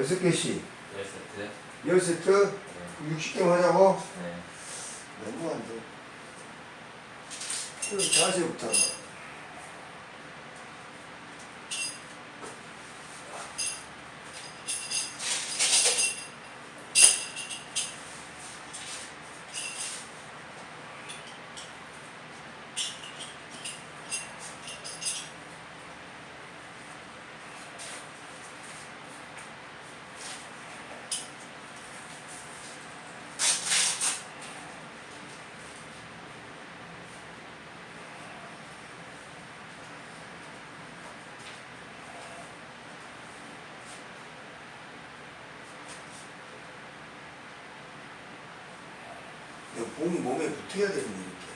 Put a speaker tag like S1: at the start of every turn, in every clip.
S1: 여섯 개씩
S2: 10세트?
S1: 열 세트
S2: 네.
S1: 60개만 하자고
S2: 네.
S1: 너무 안 돼. 그럼 자세부터 한번. 이거 봉이 몸에 붙어야 되는 거 이렇게.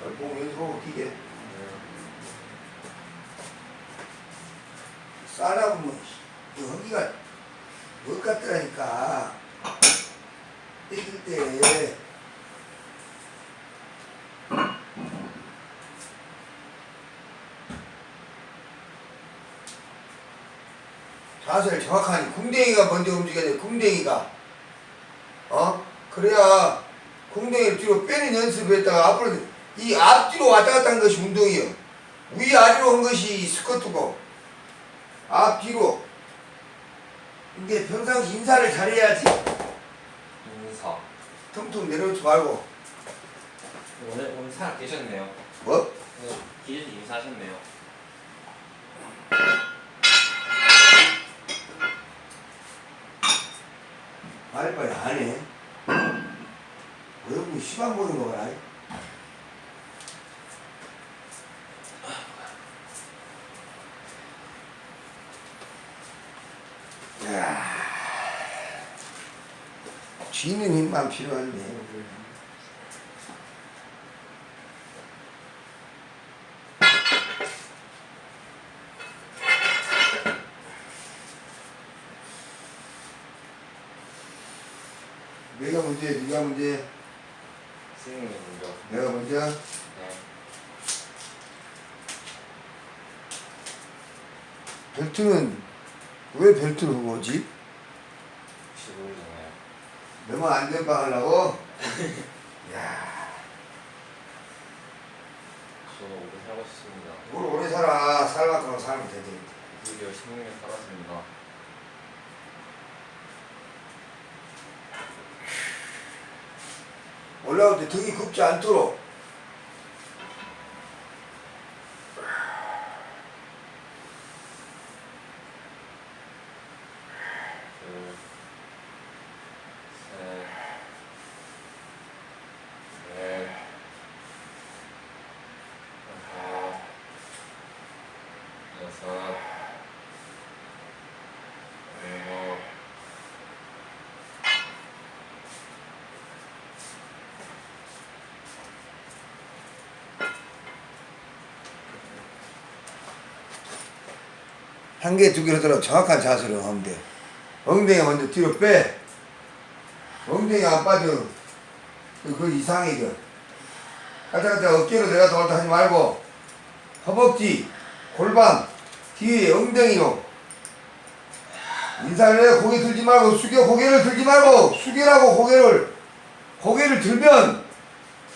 S1: 어, 봉 여기서 보고 끼게. 싸다 보면 이 허기가 못 같더라니까. 이길 때 자세를 정확하니 궁뎅이가 먼저 움직여야 돼. 궁뎅이가 어 그래야 궁뎅이를 뒤로 빼는 연습을 했다가 앞으로 이 앞뒤로 왔다 갔다 한 것이 운동이요. 위 아래로 한 것이 스쿼트고 앞뒤로 이게 평상시 인사를 잘해야지
S2: 인사.
S1: 텅텅 내려놓지 말고
S2: 오늘, 오늘 살아 계셨네요.
S1: 뭐
S2: 오늘 길에서 인사하셨네요.
S1: 빨리빨리 안 해. 외국인 시간 보는 거 봐라. 야, 쥐는 힘만 필요한데. 내가 문제, 네가 문제,
S2: 스님이 먼저.
S1: 내가 먼저.
S2: 네.
S1: 벨트는 왜 벨트를?
S2: 혹시 모르잖아요.
S1: 너무 안된 방 하려고? 야,
S2: 저도 오래 살고 싶습니다.
S1: 뭘 오래 살아. 살만큼 살면 되지.
S2: 6개월 16년 살았습니다.
S1: 올라올 때 등이 굽지 않도록.
S2: 둘, 셋, 넷, 다섯, 여섯, 일곱,
S1: 한 개, 두 개로 들어 정확한 자세로 하면 돼. 엉덩이 먼저 뒤로 빼. 엉덩이 안 빠져. 그, 그 이상이죠. 갔다 어깨로 내려다 올다 하지 말고 허벅지, 골반, 뒤에 엉덩이로 인사를 해 고개 들지 말고 숙여 고개를 들지 말고 숙여라고 고개를 고개를 들면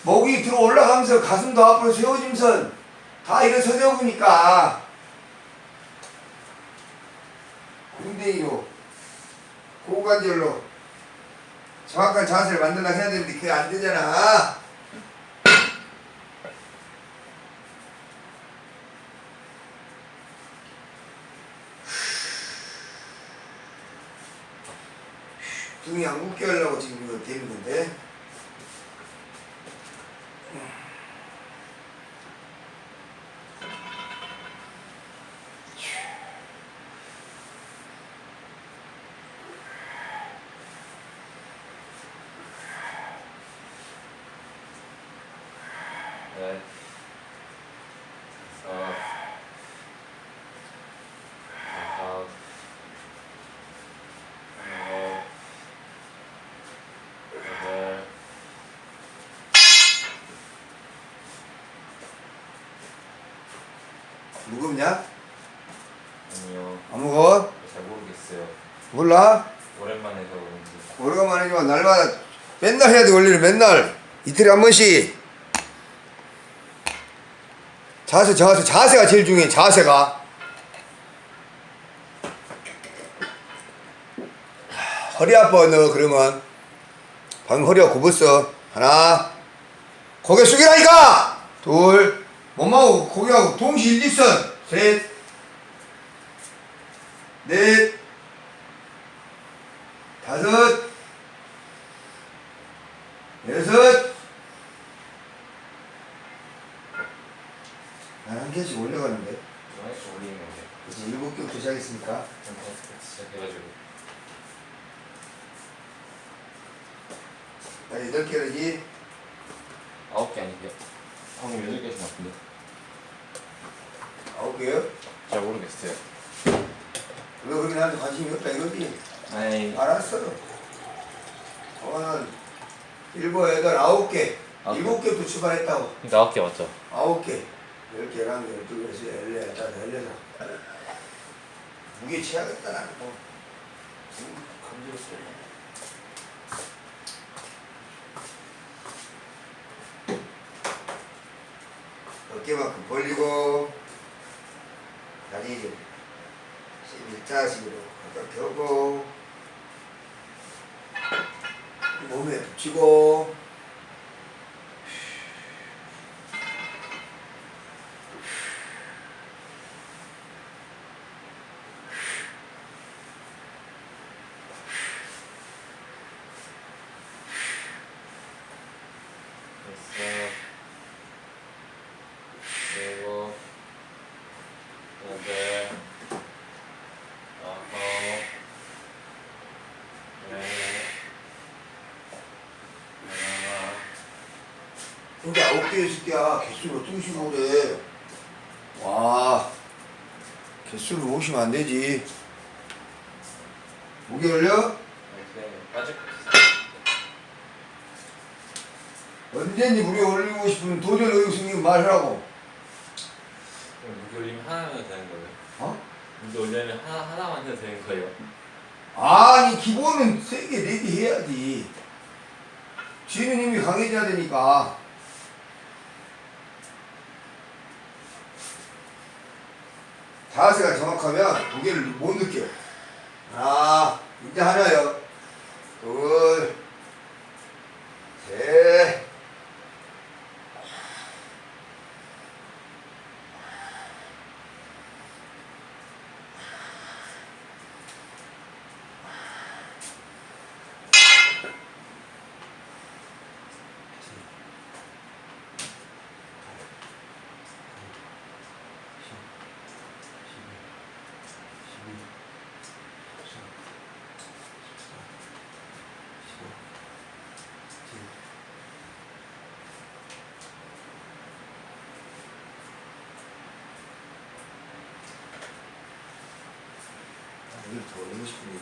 S1: 목이 들어 올라가면서 가슴도 앞으로 세워지면서 다 일어서져 보니까 궁뎅이로 고관절로 정확한 자세를 만들라 해야 되는데 그게 안 되잖아. 등이 안 굳게 하려고 지금 이거 되는 건데.
S2: 넷, 다섯, 여섯, 일곱, 여덟,
S1: 무겁냐?
S2: 아니요.
S1: 안 무거워?
S2: 잘 모르겠어요.
S1: 몰라?
S2: 오랜만에 해서 그런지.
S1: 오래간만이지만 날마다 맨날 해야 돼 원리를 맨날. 이틀에 한 번씩. 자세 자세 자세가 제일 중요해 자세가. 하, 허리 아파 너 그러면. 방금 허리가 굽었어. 하나. 고개 숙이라니까 둘. 몸하고 고개하고 동시 일직선. 셋넷 다섯 여섯 난한 개씩 올려가는데
S2: 하나씩 올리는 건데.
S1: 이제 일곱 개부터 시작했으니까
S2: 좀 다섯 개 시작해가지고.
S1: 나 여덟 개라지
S2: 아홉 개 아니고요. 방금 여덟 개씩 맞던데.
S1: 아홉 개요?
S2: 잘 모르겠어요.
S1: 너 그렇게 나한테 관심이 없다 이거지?
S2: 아이.
S1: 알았어 저거는 일곱 여덟 아홉 개
S2: 아홉
S1: 일곱 개부터 출발했다고
S2: 그러니까 아홉 개 맞죠?
S1: 아홉 개, 열 개, 개, 열두 개, 열세, 열네, 열다섯, 열여섯. 무게 취하겠다 나는 뭐.
S2: 감지했어요.
S1: 어깨만큼 벌리고 다리 좀 일자식으로 가깝게 하고 몸에 붙이고
S2: 됐어. 일곱, 여덟, 아홉, 열, 하나,
S1: 근데 아홉 개 있을 때야 개수를 어떻게 그래 와 개수를 오시면 안 되지 무게 올려?
S2: 이렇게 빠질 거 있어.
S1: 언제든지 무게 올리고 싶으면 도전 의욕 말하라고
S2: 무게 올리면 하나만 해도 되는 거예요?
S1: 어?
S2: 무게 올리면 하나, 하나만 해도 되는 거예요?
S1: 아니 기본은 세 개, 네개 해야지 쥐는 힘이 강해져야 되니까 자세가 정확하면 무게를 못 느껴. 하나 이제 하나요. 둘셋 이걸 더 올리고 싶은데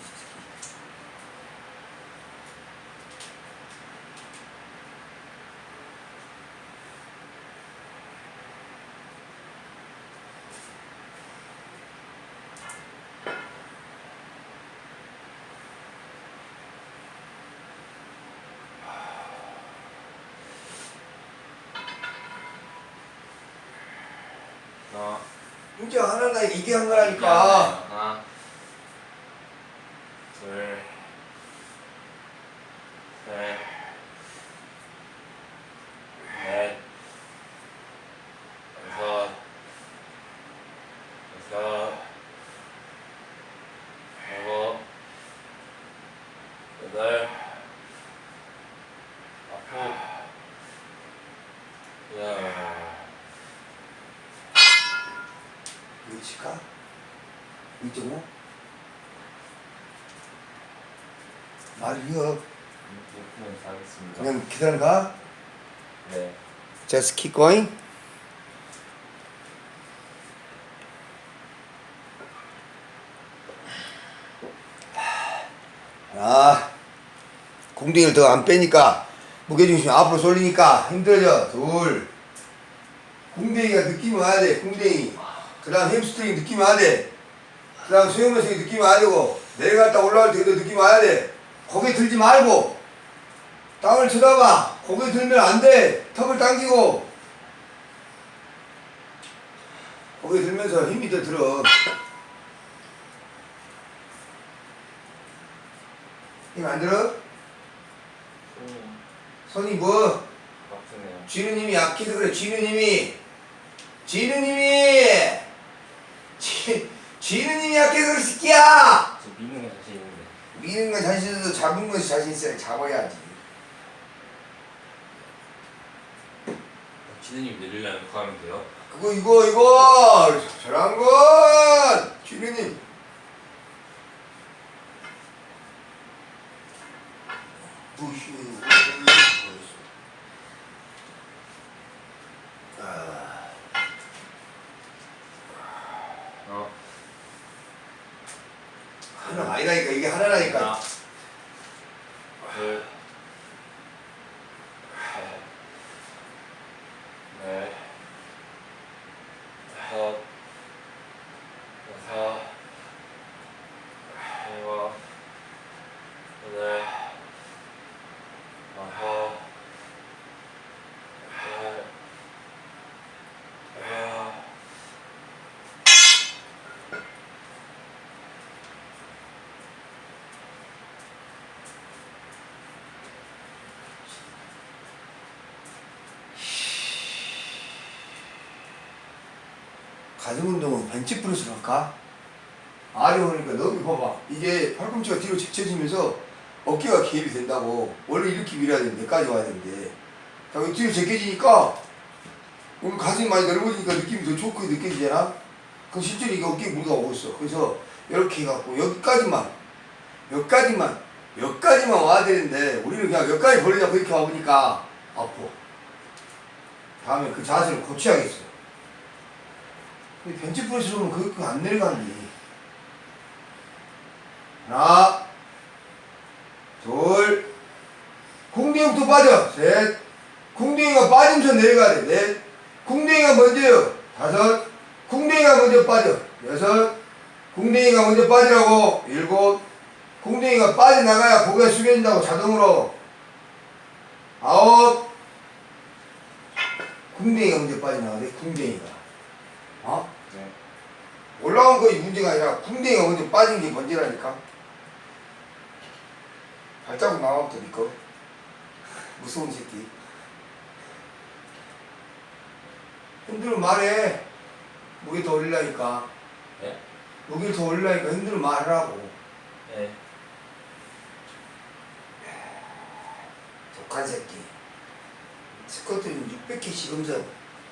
S2: 하나,
S1: 이제 하나나 이게 한 거라니까
S2: 하나, 둘, 셋, 넷, 다섯, 여섯, 일곱, 여덟, 아홉, 열.
S1: 이거 칠까? 2.5? 말이요
S2: 이렇게는 하겠습니다.
S1: 그냥 기다려가
S2: 네.
S1: Just keep going 아 궁둥이를 더 안 빼니까 무게중심이 앞으로 쏠리니까 힘들어져 둘 궁둥이가 느낌이 와야 돼 궁둥이 그 다음 햄스트링 느낌이 와야 돼. 그 다음 수영면성이 느낌이 와야 되고, 내려갔다 올라갈 때도 느낌이 와야 돼. 고개 들지 말고, 땅을 쳐다봐. 고개 들면 안 돼. 턱을 당기고. 고개 들면서 힘이 더 들어. 힘 안 들어?
S2: 손이
S1: 뭐? 쥐누님이 약해서 그래 쥐누님이 쥐, 쥐누님이 약해서 그래 새끼야
S2: 저 미는 거 자신 있는데.
S1: 미는 건 자신 있어도 잡은 것이 자신 있어야 잡아야지.
S2: 지느님 내리려면 그거 하면 돼요?
S1: 그거 이거 이거! 잘한 건 쥐누님! 부슈 아.
S2: 어.
S1: 하나 아니라니까 이게 하나라니까
S2: 하나, 둘, 셋, 넷, 다섯, 여섯, 일곱, 여덟, 아홉, 열, 열하나,
S1: 가슴 운동은 벤치 프레스 할까? 아래 오니까 너무 봐봐. 이게 팔꿈치가 뒤로 제쳐지면서 어깨가 개입이 된다고. 원래 이렇게 밀어야 되는데 여기까지 와야 되는데. 자 뒤로 제껴지니까 오늘 가슴이 많이 넓어지니까 느낌이 더 좋게 느껴지잖아? 그럼 실제로 이게 어깨에 무리가 오고 있어. 그래서 이렇게 해갖고 여기까지만 여기까지만 여기까지만 와야 되는데 우리는 그냥 여기까지 벌리자고 이렇게 와보니까 아파. 다음에 그 자세를 고쳐야겠어 벤치프레스로는 그거 안 내려가니. 하나, 둘, 궁뎅이부터 빠져. 셋, 궁뎅이가 빠지면서 내려가야 돼. 넷, 궁뎅이가 먼저요. 다섯, 궁뎅이가 먼저 빠져. 여섯, 궁뎅이가 먼저 빠지라고. 일곱, 궁뎅이가 빠져나가야 고개가 숙여진다고 자동으로. 아홉, 궁뎅이가 먼저 빠져나가야 돼. 궁뎅이가. 올라온 거이 문제가 아니라 궁뎅이가 먼저 빠진 게 문제라니까. 발자국 나와부터 니꺼. 무서운 새끼. 힘들면 말해. 무게 더 올리라니까.
S2: 네?
S1: 무게를 더 올리라니까 힘들면 말하라고.
S2: 네.
S1: 독한 새끼. 스쿼트는 600개씩 음성.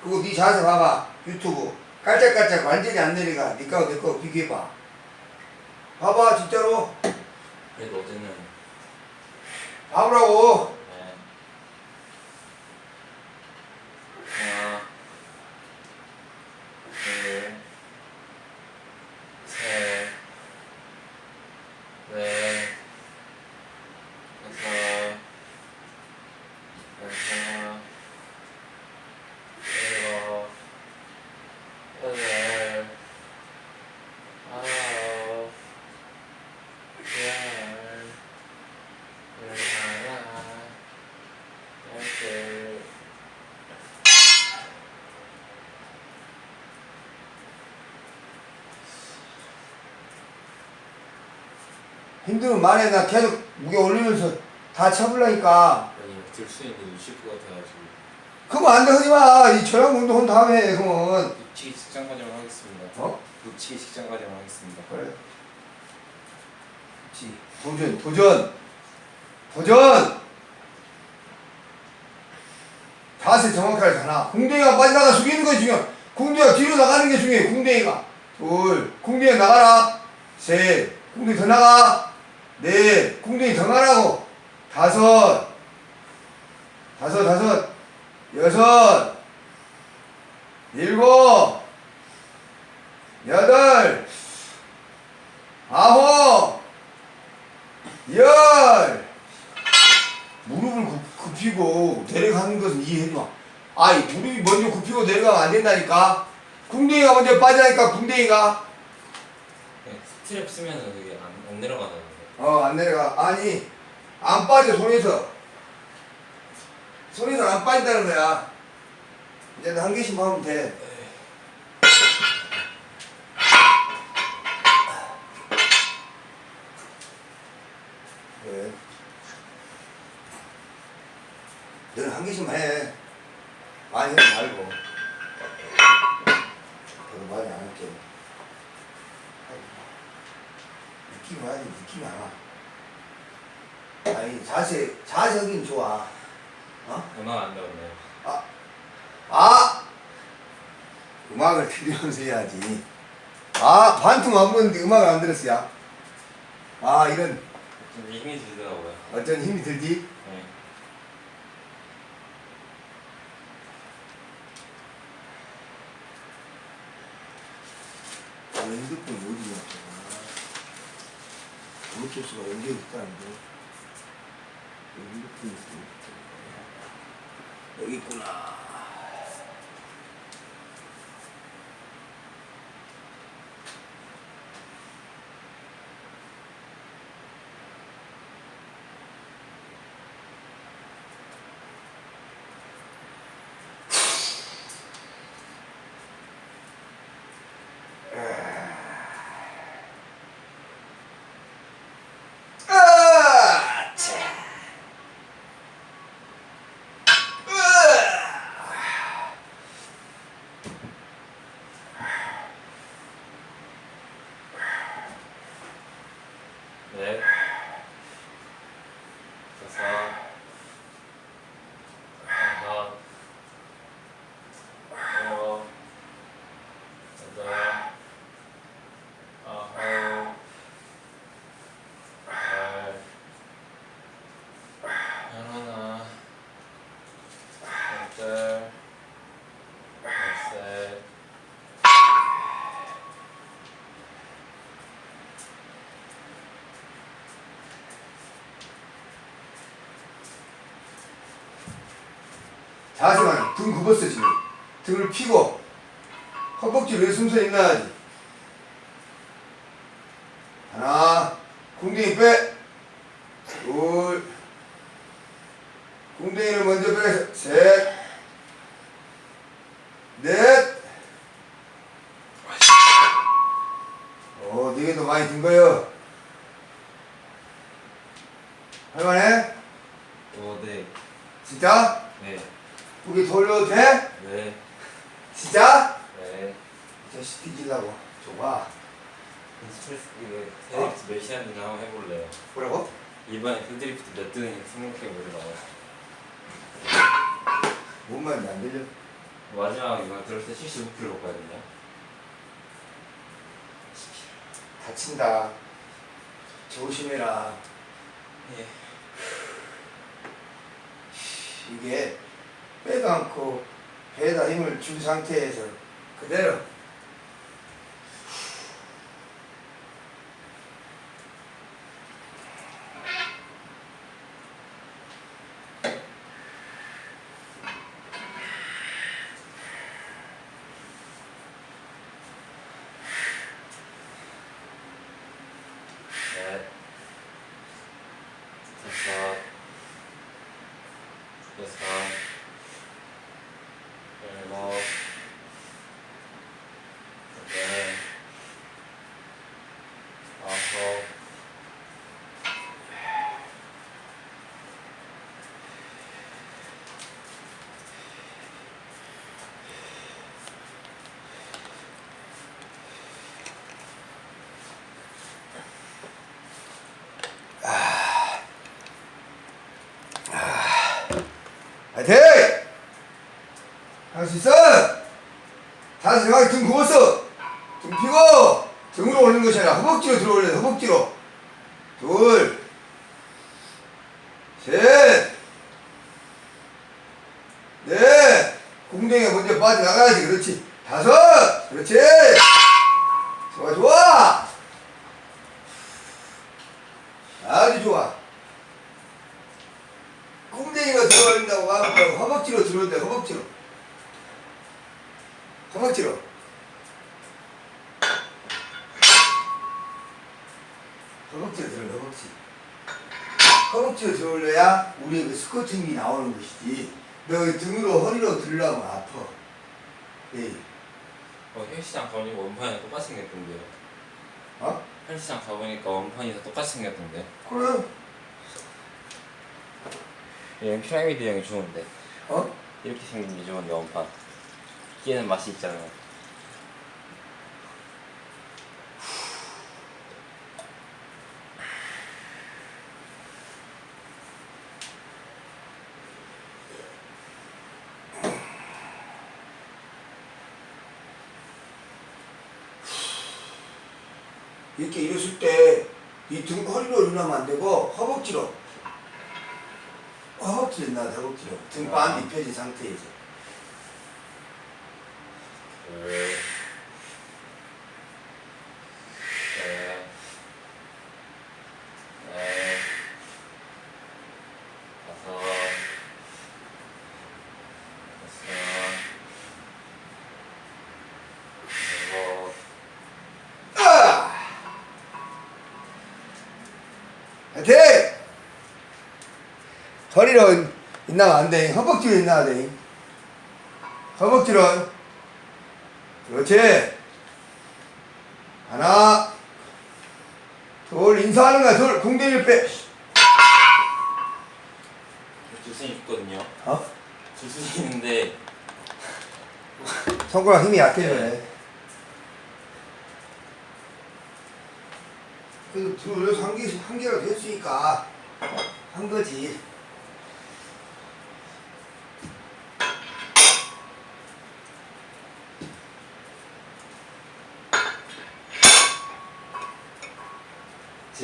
S1: 그리고 네 자세 봐봐. 유튜브. 깔짝깔짝 완전히 안 내려가. 네 거하고 내 거하고 비교해봐. 봐봐 진짜로.
S2: 그래도 어제는
S1: 봐보라고.
S2: 네. 하나, 둘, 셋, 넷, 다섯, 여섯, 일곱, 여덟, 아홉, 열, 열하나, 열둘,
S1: 힘들면 말해. 나 계속 무게 올리면서 다 쳐불라니까.
S2: 아니 들수 있는 유실 것 같아가지고
S1: 그거 안 돼, 하지 마. 이 저녁 운동 다음에 해, 그러면.
S2: 육치기 직장 과정을 하겠습니다.
S1: 어?
S2: 육치기 직장 과정을 하겠습니다.
S1: 그래. 그렇지. 도전, 도전. 도전! 자세 정확하게 하나. 궁뎅이가 빠져나가 숙이는 것이 중요해. 궁뎅이가 뒤로 나가는 게 중요해, 궁뎅이가. 둘. 궁뎅이 나가라. 셋. 궁뎅이 더 나가. 넷. 궁뎅이 더 가라고. 다섯. 다섯, 다섯. 여섯. 일곱. 여덟. 아홉. 열. 무릎을 굽, 굽히고 내려가는 것은 이해해줘. 아이, 무릎이 먼저 굽히고 내려가면 안 된다니까. 궁 궁뎅이가 먼저 빠지니까 궁뎅이가
S2: 네, 스트랩 쓰면은 그게 안, 안 내려가는데.
S1: 어 안 내려가. 아니 안 빠져 손에서. 손에서 안 빠진다는 거야. 이제 한 개씩 하면 돼. 왜? 너는 한 개씩만 해. 많이 하지 말고. 별로 많이 안 할게 느낌이 와야지 느낌이 안 와. 아니 자세 자세긴 좋아. 어?
S2: 음악 안 나오네요.
S1: 아, 아 음악을 들으면서 해야지. 아 반통 안 보는데 음악을 안 들었어요. 아 이런
S2: 좀 힘이 들더라고요.
S1: 어쩐 힘이 들지?
S2: 네.
S1: 아, 핸드폰 어디 놨구나. 블루투스가 연결됐다는데. 핸드폰이 어디 여기 있구나. 아, 자. 으아.
S2: 넷. 다섯. 여섯. 일곱. 여덟. 아홉. 열. 열하나. 열둘. 열셋.
S1: 자세만 등 굽었어 지금. 등을 펴고. 허벅지를 순서히 놔야지? 하나. 궁둥이 빼둘 궁둥이를 먼저 빼서 셋넷 어, 네 개도 많이 든 거요 할만해?
S2: 오, 네.
S1: 진짜?
S2: 네.
S1: 고개 돌려도 돼?
S2: 네.
S1: 진짜?
S2: 네.
S1: 이 자식 뒤질라고 좋아
S2: 스트레스 이거 헤드리프트 몇 시간이나 한번 해볼래요.
S1: 뭐라고?
S2: 이번에 헤드리프트 몇 등인지 생각해보려고.
S1: 뭔 말인지 안 들려?
S2: 마지막 이거 들을 때 75kg 먹거든요.
S1: 다친다 조심해라
S2: 예.
S1: 이게 빼도 않고 배에다 힘을 준 상태에서 그대로
S2: 넷. 다섯. 여섯. 일곱. 여덟. 아홉.
S1: 화이팅! 할 수 있어! 다시 생각이 등 굽었어 등 피고 등으로 올리는 것이 아니라 허벅지로 들어 올려 허벅지로 둘 셋, 넷, 궁뎅이가 먼저 빠져나가야지, 그렇지. 다섯, 그렇지. 좋아, 좋아. 아주 좋아. 궁뎅이가 들어올린다고 하면 허벅지로 들어온다, 허벅지로. 허벅지로. 허벅지가 들어 허벅지 허벅지가 들어올려야 우리의 그 스쿼팅이 나오는 것이지 너 등으로 허리로 들으려면 아파 예.
S2: 어, 헬스장 가보니까 원판이 똑같이 생겼던데요.
S1: 어?
S2: 헬스장 가보니까 원판이 다 똑같이 생겼던데.
S1: 그래
S2: 얘는 피라미드 형이 좋은데.
S1: 어?
S2: 이렇게 생긴 게 좋은데 원판. 끼는 맛이 있잖아요.
S1: 이렇게 일었을 때 이 등 허리로 일어나면 안 되고 허벅지로. 허벅지로 일어나 허벅지로? 등반
S2: 아.
S1: 입혀진 상태에서.
S2: 둘, 셋, 넷, 다섯, 여섯, 일곱,
S1: 아! 화이팅! 허리로 있나면 안 돼. 허벅지로 있나야 돼. 허벅지로. 그렇지. 하나. 둘, 인사하는 거야. 둘, 궁뎅이를 빼.
S2: 주순이 있거든요.
S1: 어?
S2: 주순이 있는데
S1: 손가락 힘이 약해져네. 그래도 둘, 한 개, 한 개가 됐으니까 한 거지.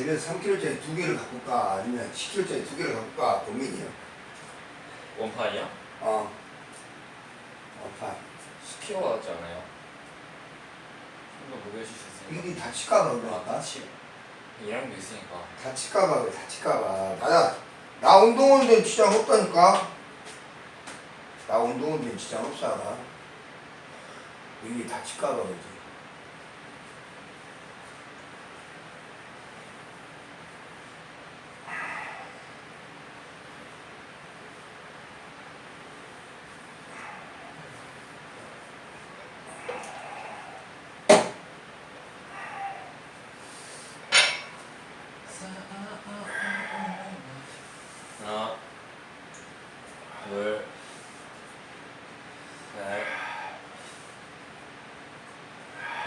S1: 집에서 3kg짜리 두 개를 갖고 가 아니면 10kg짜리 두 개를 갖고 가 고민이야.
S2: 원판이요?
S1: 어. 어파.
S2: 10kg 같지 않아요? 좀더 무게 주실 수 있어요?
S1: 이게 다칠까봐.
S2: 치 이랑도 있으니까
S1: 다칠까봐 그래 다칠까봐. 나야 나 운동하는 데는 지장 없다니까. 나 운동하는 데는 지장 없어. 이게 다칠까봐 그러지.
S2: 하나 둘 셋,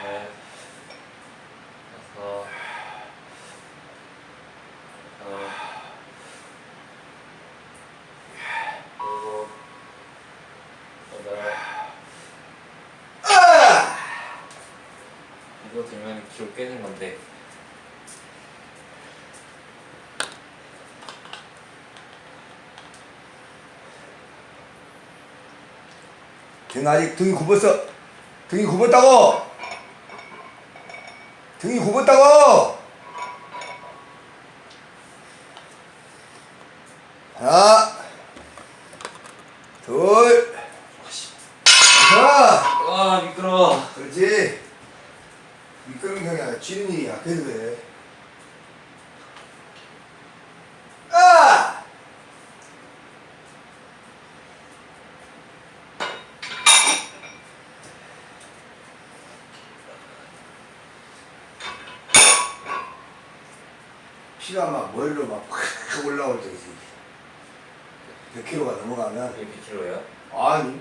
S2: 넷, 다섯, 여섯, 일곱, 여덟.
S1: 아!
S2: 이거 들면 기록 깨는 건데
S1: 등 아직 등이 굽었어. 등이 굽었다고. 등이 굽었다고. 하나, 둘, 하나.
S2: 와 미끄러워
S1: 그렇지. 미끄러운 경이 아니라 쥐는 일이 약해서 그래. 아! 피가 막 머리로 막팍 올라올 때 있지. 100kg가 넘어가면
S2: 이게 100kg예요?
S1: 아니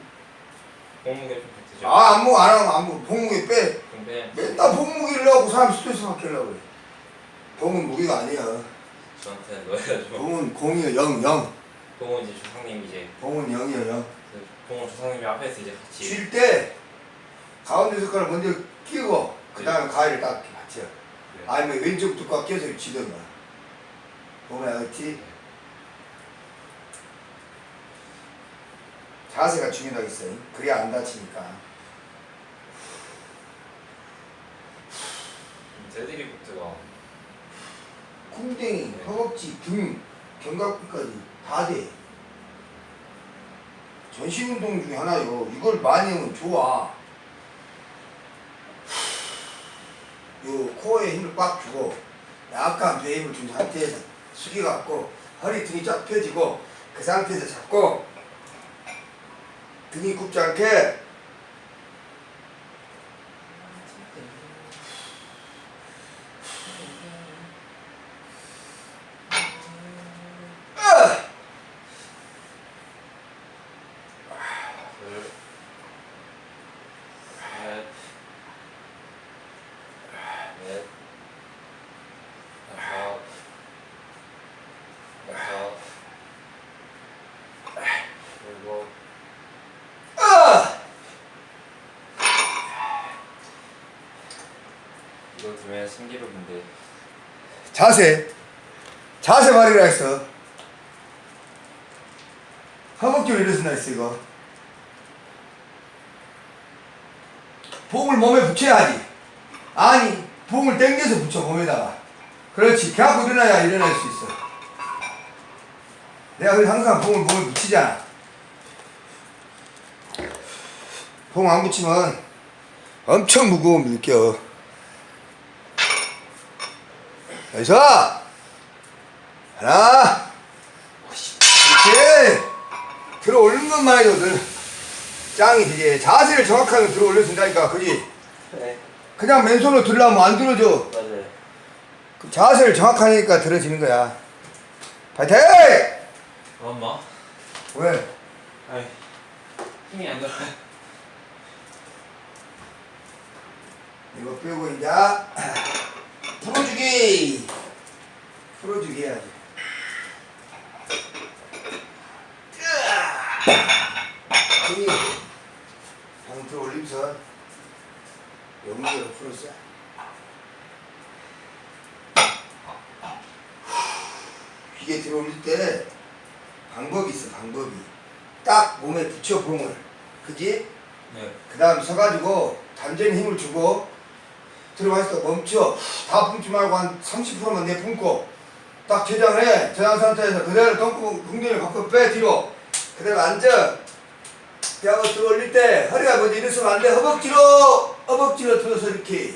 S2: 몸무게 좀 되죠?
S1: 아 안무 안 하면 안무 봉무게 빼
S2: 근데
S1: 맨날 봉무기를 하고 사람 스트레스 받게 하려고 그래 봉은 무기가 아니야
S2: 저한테는 넣어야죠
S1: 봉은 공이야 영 영.
S2: 봉은 이제 조상님 이제
S1: 봉은 영이야 영.
S2: 그 봉은 조상님이 앞에서 이제 같이
S1: 쉴 때 가운데 손가락 먼저 끼고 그 다음에 가위를 딱 이렇게 받쳐
S2: 네.
S1: 아니면 왼쪽부터 꽉 껴서 쥐던가 봉은 알았지? 자세가 중요하다 있어 그래야 안 다치니까
S2: 데드리프트가
S1: 궁뎅이, 허벅지, 등, 견갑근까지 다 돼. 전신 운동 중에 하나요. 이걸 많이 하면 좋아. 요 코어에 힘을 꽉 주고 약간 배임을 준 상태에서 숙여갖고 허리 등이 쫙 펴지고 그 상태에서 잡고 등이 굽지 않게 으아!
S2: 둘, 셋, 넷, 다섯, 여섯, 일곱,
S1: 으아!
S2: 이거 들으면 신기록인데.
S1: 자세. 자세 말이라 했어. 허벅지로 일어선다 했어 이거. 봉을 몸에 붙여야지. 아니 봉을 당겨서 붙여 몸에다가. 그렇지. 갖고 일어나야 일어날 수 있어. 내가 그래서 항상 봉을 몸에 붙이잖아. 봉 안 붙이면 엄청 무거움 느껴 여기서 하나 이렇게 들어 올린 것만 해도 늘 짱이 되지 자세를 정확하게 들어 올려준다니까 그지?
S2: 네.
S1: 그냥 맨손으로 들려면 안 들어져
S2: 맞아요.
S1: 그 자세를 정확하니까 들어지는 거야. 파이팅!
S2: 엄마
S1: 왜?
S2: 아이 힘이 안 들어
S1: 이거 빼고 이제 풀어주기. 풀어주기 해야지. 등이 들어 올리면서 여기로 풀었어. 이게 들어 올릴 때 방법이 있어 방법이. 딱 몸에 붙여 봉을. 그지?
S2: 네.
S1: 그 다음 서가지고 단전히 힘을 주고 들어가서 멈춰. 다 뿜지 말고 한 30%만 내 뿜고 딱 저장해. 저장 상태에서 그대로 덩크 궁둥이를 밖으로 빼 뒤로. 그대로 앉아. 뼈가 들어 올릴 때 허리가 먼저 일어서면 안 돼. 허벅지로 허벅지로 들어서 이렇게